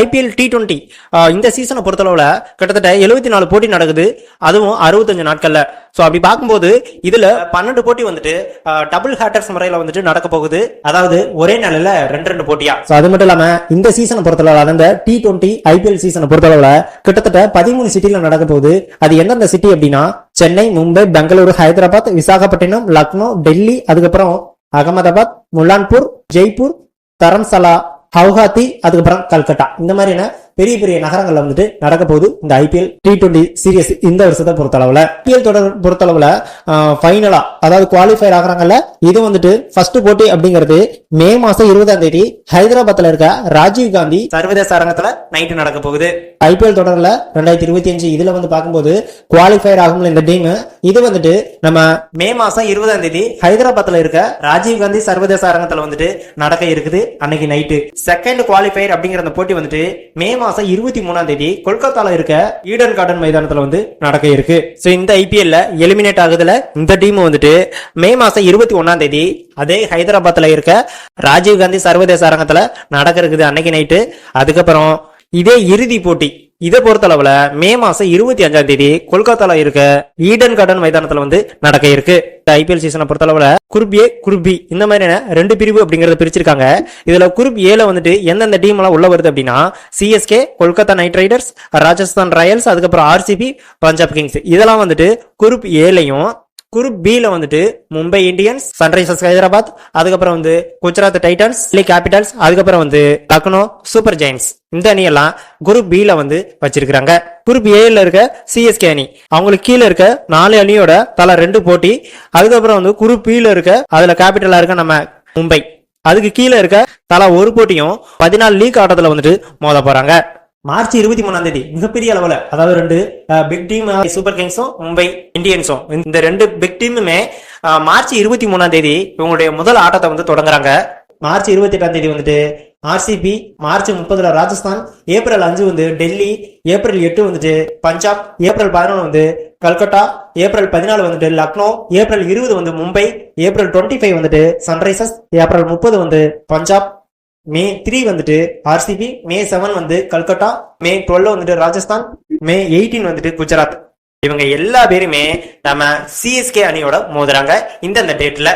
IPL T twenty இந்த சீசனை பொறுத்தளவில் கிட்டத்தட்ட எழுபத்தி நாலு போட்டி நடக்குது. அதுவும் அறுபத்தஞ்சு நாட்களில். ஸோ அப்படி பார்க்கும்போது இதில் பன்னெண்டு போட்டி வந்துட்டு டபுள் ஹேட்டர்ஸ் முறையில் வந்துட்டு நடக்க போகுது. அதாவது ஒரே நாளில் ரெண்டு ரெண்டு போட்டியா? ஸோ அது மட்டும் இல்லாமல் இந்த சீசனை பொறுத்தளவில் அந்த டி டுவெண்ட்டி ஐபிஎல் சீசனை பொறுத்தளவில் கிட்டத்தட்ட பதிமூணு சிட்டியில் நடக்க போகுது. அது எந்தெந்த சிட்டி அப்படின்னா சென்னை மும்பை பெங்களூரு ஹைதராபாத் விசாகப்பட்டினம் லக்னோ டெல்லி அதுக்கப்புறம் அகமதாபாத் முல்லான்பூர் ஜெய்ப்பூர் தரம்சலா ஹவுகாத்தி அதுக்கப்புறம் கல்கட்டா. இந்த மாதிரியான பெரிய பெரிய நகரங்கள்ல வந்துட்டு நடக்க போகுது இந்த ஐபிஎல் டி டுவெண்ட்டி சீரியஸ் இந்த வருஷத்தை பொறுத்தளவுல. ஐபிஎல் தொடர் பொறுத்தளவுல ஃபைனலா அதாவது குவாலிஃபயர் ஆகிறாங்கல்ல இது வந்துட்டு ஃபர்ஸ்ட் போட்டி அப்படிங்கிறது மே மாசம் இருபதாம் தேதி ஹைதராபாத்ல இருக்க ராஜீவ் காந்தி சர்வதேச அரங்கத்துல நைட்டு நடக்க போகுது. ஐபிஎல் தொடர்ல ரெண்டாயிரத்தி இருபத்தி அஞ்சு இதுல வந்து பார்க்கும்போது குவாலிஃபயர் ஆகும்ல இந்த டீம் இது வந்துட்டு நம்ம மே மாசம் இருபதாம் தேதி ஹைதராபாத்ல இருக்க ராஜீவ் காந்தி சர்வதேச அரங்கத்துல வந்துட்டு நடக்க இருக்குது அன்னைக்கு நைட்டு. செகண்ட் குவாலிஃபயர் அப்படிங்கிற அந்த போட்டி வந்துட்டு மே மாசம் இருபத்தி மூணாம் தேதி கொல்கத்தால இருக்க ஈடன் கார்டன் மைதானத்துல வந்து நடக்க இருக்கு. ஸோ இந்த ஐபிஎல்ல எலிமினேட் ஆகுதுல இந்த டீம் வந்துட்டு மே மாசம் இருபத்தி ஒன்னாம் தேதி அதே ஹைதராபாத்ல இருக்க ராஜீவ் காந்தி சர்வதேச அரங்கத்துல நடக்க இருக்குது அன்னைக்கு நைட்டு. அதுக்கப்புறம் இதே இறுதி போட்டி இதை பொறுத்தளவுல மே மாசம் இருபத்தி அஞ்சாம் தேதி கொல்கத்தால இருக்க ஈடன் கார்டன் மைதானத்துல வந்து நடக்க இருக்கு. ஐபிஎல் சீசனை பொறுத்தளவுல குரூப் ஏ குரூப் பி இந்த மாதிரியான ரெண்டு பிரிவு அப்படிங்கறத பிரிச்சிருக்காங்க. இதுல குரூப் ஏல வந்துட்டு எந்தெந்த டீம் எல்லாம் உள்ள வருது அப்படின்னா CSK Kolkata Knight Riders Rajasthan Royals அதுக்கப்புறம் ஆர்சிபி பஞ்சாப் கிங்ஸ். இதெல்லாம் வந்துட்டு குரூப் ஏலையும் குரூப் பியில் வந்துட்டு மும்பை இந்தியன்ஸ் சன்ரைசர்ஸ் ஹைதராபாத் அதுக்கப்புறம் வந்து குஜராத் டைட்டன்ஸ் டெல்லி கேபிட்டல்ஸ் அதுக்கப்புறம் வந்து லக்னோ சூப்பர் ஜெயின்ஸ். இந்த அணியெல்லாம் குரூப் பியில் வந்து வச்சிருக்கிறாங்க. குரூப் ஏல இருக்க சிஎஸ்கே அணி. அவங்களுக்கு கீழே இருக்க நாலு அணியோட தலா ரெண்டு போட்டி அதுக்கப்புறம் வந்து குரூப் பியில் இருக்க அதில் கேபிட்டலாக இருக்க நம்ம மும்பை. அதுக்கு கீழே இருக்க தலா ஒரு போட்டியும் பதினாலு லீக் ஆட்டத்தில் வந்துட்டு மோத போகிறாங்க மார்ச் இருபத்தி மூணாம் தேதி மிகப்பெரிய அளவுல அதாவது ரெண்டு பிக் டீம் சூப்பர் கிங்ஸும் மும்பை இந்தியன்ஸும் இந்த ரெண்டு பிக் டீமுமே மார்ச் இருபத்தி மூணாம் தேதி இவங்களுடைய முதல் ஆட்டத்தை வந்து தொடங்குறாங்க. மார்ச் இருபத்தி எட்டாம் தேதி வந்துட்டு ஆர்சிபி மார்ச் முப்பதுல ராஜஸ்தான் ஏப்ரல் அஞ்சு வந்து டெல்லி ஏப்ரல் எட்டு வந்துட்டு பஞ்சாப் ஏப்ரல் பதினொன்று வந்து கல்கட்டா ஏப்ரல் பதினாலு வந்துட்டு லக்னோ ஏப்ரல் இருபது வந்து மும்பை ஏப்ரல் டுவெண்ட்டி ஃபைவ் வந்துட்டு சன்ரைசர்ஸ் ஏப்ரல் முப்பது வந்து பஞ்சாப் மே த்ரீ வந்துட்டு ஆர்சிபி மே செவன் வந்து கல்கட்டா மே டுவெல் வந்துட்டு ராஜஸ்தான் மே எயிட்டீன் வந்துட்டு குஜராத். இவங்க எல்லா பேருமே நம்ம சிஎஸ்கே அணியோட மோதுறாங்க இந்தந்த டேட்ல